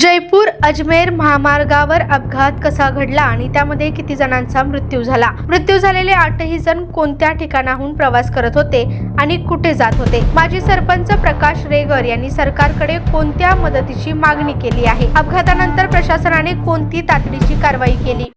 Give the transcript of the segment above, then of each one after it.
जयपूर अजमेर महामार्गावर अपघात कसा घडला आणि त्यामध्ये किती जणांचा मृत्यू झाला? मृत्यू झालेले आठही जण कोणत्या ठिकाणाहून प्रवास करत होते आणि कुठे जात होते? माजी सरपंच प्रकाश रेगर यांनी सरकारकडे कोणत्या मदतीची मागणी केली आहे? अपघातानंतर प्रशासनाने कोणती तातडीची कारवाई केली?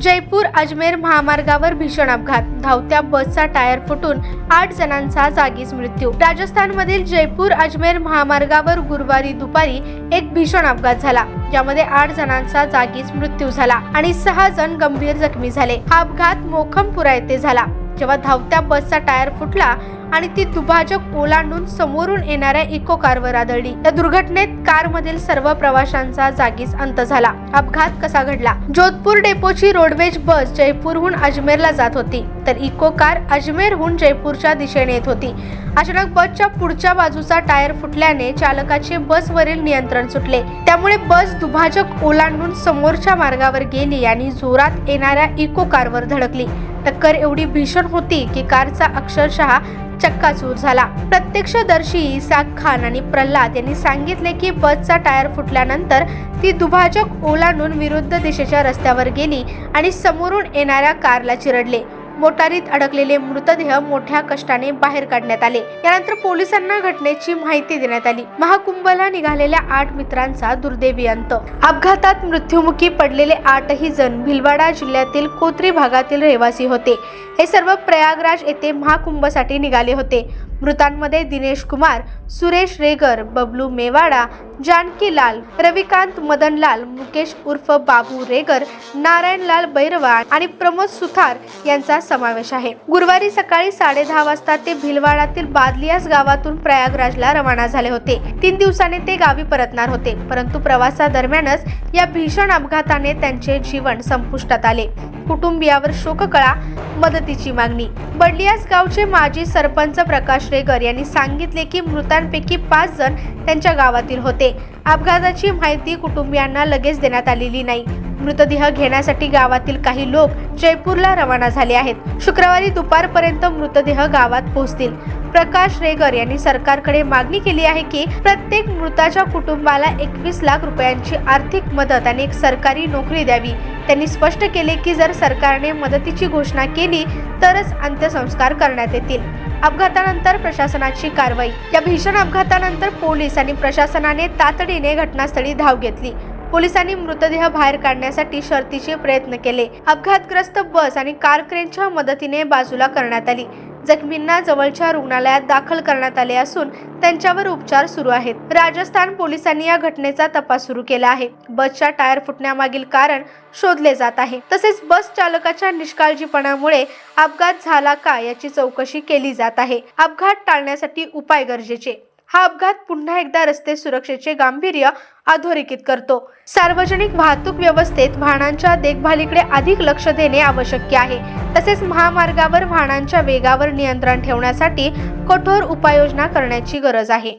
जयपूर अजमेर महामार्गावर भीषण अपघात. धावत्या बसचा टायर फुटून आठ जणांचा जागीच मृत्यू. राजस्थानमधील जयपूर अजमेर महामार्गावर गुरुवारी दुपारी एक भीषण अपघात झाला. ज्यामध्ये आठ जणांचा जागीच मृत्यू झाला आणि सहा जण गंभीर जखमी झाले. हा अपघात मोखमपुरा येथे झाला. जेव्हा धावत्या बसचा टायर फुटला आणि ती दुभाजक ओलांडून समोरून येणाऱ्या इको कारवर आदळली. या दुर्घटनेत कारमधील सर्व प्रवाशांचा जागीच अंत झाला. अपघात कसा घडला? जोधपूर डेपोची रोडवेज बस जयपूरहून अजमेरला जात होती. तर इको कार अजमेरहून जयपूरच्या दिशेने येत होती. अचानक बसच्या पुढच्या बाजूचा टायर फुटल्याने चालकाचे बसवरील नियंत्रण सुटले. त्यामुळे बस दुभाजक ओलांडून समोरच्या मार्गावर गेली आणि जोरात येणाऱ्या इको कारवर धडकली. टक्कर एवढी भीषण होती की कारचा अक्षरशः चक्काचूर झाला. प्रत्यक्षदर्शी इसाक खान आणि प्रल्हाद यांनी सांगितले की बसचा टायर फुटल्यानंतर ती दुभाजक ओलांडून विरुद्ध दिशेच्या रस्त्यावर गेली आणि समोरून येणाऱ्या कारला चिरडले. मोटारीत अडकलेले मृतदेह मोठ्या कष्टाने बाहेर काढण्यात आले. यानंतर पोलिसांना घटनेची माहिती देण्यात आली. महाकुंभला निघालेल्या आठ मित्रांचा दुर्दैवी अंत. अपघातात मृत्युमुखी पडलेले आठही जण भिलवाडा जिल्ह्यातील कोत्री भागातील रहिवासी होते. हे सर्व प्रयागराज येथे महाकुंभसाठी निघाले होते. मृतांमध्ये दिनेश कुमार सुरेश रेगर बबलू मेवाडा जानकी लाल रविकांत मदनलाल मुकेश उर्फ बाबू रेगर नारायणलाल बैरवा आणि प्रमोद सुथार यांचा समावेश आहे. गुरुवारी सकाळी साडे दहा वाजता ते भिलवाडातील बादलियास गावातून प्रयागराजला रवाना झाले होते. तीन दिवसाने ते गावी परतणार होते परंतु प्रवासादरम्यानच या भीषण अपघाताने त्यांचे जीवन संपुष्टात आले. कुटुंबियावर शोककळा मदतीची मागणी. बडलियास गावचे माजी सरपंच प्रकाश रेगर यांनी सांगितले की मृतांपैकी पाच जण त्यांच्या गावातील होते. अपघाताची माहिती कुटुंबियांना लगेच देण्यात आलेली नाही. मृतदेह घेण्यासाठी गावातील काही लोक जयपूरला रवाना झाले आहेत. शुक्रवारी दुपारपर्यंत मृतदेह गावात पोहोचतील. प्रकाश रेगर यांनी सरकारकडे मागणी केली आहे की प्रत्येक मृताच्या कुटुंबाला एकवीस लाख रुपयांची आर्थिक मदत आणि एक सरकारी नोकरी द्यावी. त्यांनी स्पष्ट केले की जर सरकारने मदतीची घोषणा केली तरच अंत्यसंस्कार करण्यात येतील. अपघातानंतर प्रशासनाची कारवाई. या भीषण अपघातानंतर पोलीस आणि प्रशासनाने तातडीने घटनास्थळी धाव घेतली. पोलिसांनी मृतदेह बाहेर काढण्यासाठी शर्तीचे प्रयत्न केले. अपघातग्रस्त बस आणि कार क्रेनच्या मदतीने बाजूला करण्यात आली. जखमींना जवळच्या रुग्णालयात दाखल करण्यात आले असून त्यांच्यावर उपचार सुरू आहेत. राजस्थान पोलिसांनी या घटनेचा तपास सुरू केला आहे. बसच्या टायर फुटण्यामागील कारण शोधले जात आहे. तसेच बस चालकाच्या निष्काळजीपणामुळे अपघात झाला का याची चौकशी केली जात आहे. अपघात टाळण्यासाठी उपाय गरजेचे. हा अपघात पुन्हा एकदा रस्ते सुरक्षेचे गांभीर्य अधोरेखित करतो. सार्वजनिक वाहतूक व्यवस्थेत वाहनांच्या देखभालीकडे अधिक लक्ष देणे आवश्यक आहे. तसेच महामार्गावर वाहनांच्या वेगावर नियंत्रण ठेवण्यासाठी कठोर उपाययोजना करण्याची गरज आहे.